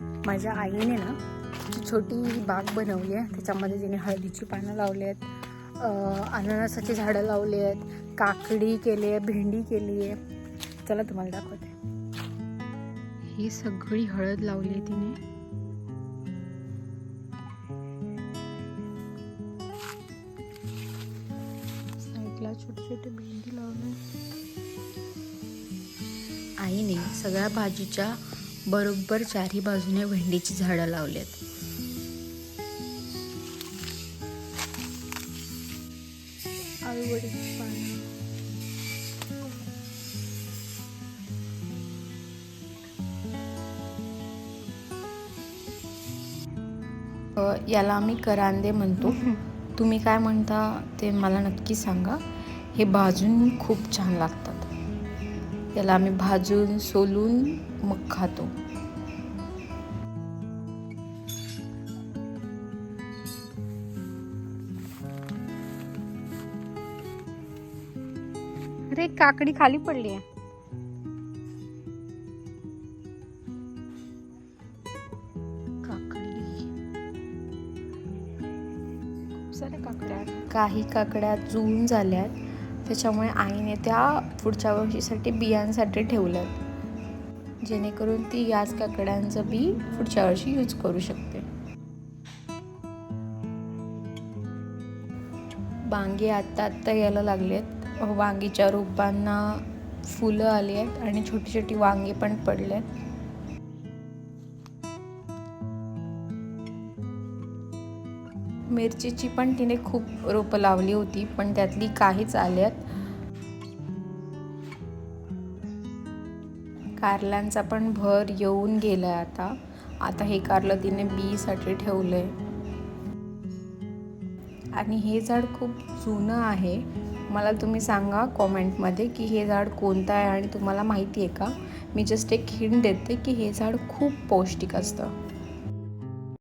माझ्या आईने ना छोटी बाग बनवली आहे. त्याच्यामध्ये तिने हळदीची पानं लावली आहेत अं, अननसाची झाडं लावली आहेत काकडी केली आहे भेंडी केली आहे. चला तुम्हाला दाखवते. ही सगळी हळद लावली आहे तिने. साईडला छोटे छोटे भेंडी लावले आईने सगळ्या भाजीच्या बरोबर चारी बाजूने भेंडीची झाडं लावलेत. आळूवडीची पानं अ, याला आम्ही करांदे म्हणतो. तुम्ही काय म्हणता ते मला नक्की सांगा. हे भाजून खूप छान लागतात. याला आम्ही भाजून सोलून मग खातो. अरे काकडी खाली पडली आहे. काकडी. खूप साऱ्या काकड्या काही काकड्या जून झाल्यात. त्याच्यामुळे आईने त्या पुढच्या वर्षीसाठी बियांसाठी ठेवल्यात जेणेकरून ती याच काकड्यांचं बी पुढच्या वर्षी यूज करू शकते. वांगी आत्ता आत्ता यायला लागलेत. वांगीच्या रोपांना फुलं आली आहेत आणि छोटी छोटी वांगी पण पडलेत. मिरचीची पण तिने खूप रोपं लावली होती पण त्यातली काहीच आल्यात. कारल्यांचा पण भर येऊन गेलाय आता. आता हे कारलं तिने बीसाठी ठेवलं आहे आणि हे झाड खूप जुनं आहे. मला तुम्ही सांगा कॉमेंटमध्ये की हे झाड कोणतं आहे आणि तुम्हाला माहिती आहे का? मी जस्ट एक हिंट देते की हे झाड खूप पौष्टिक असतं.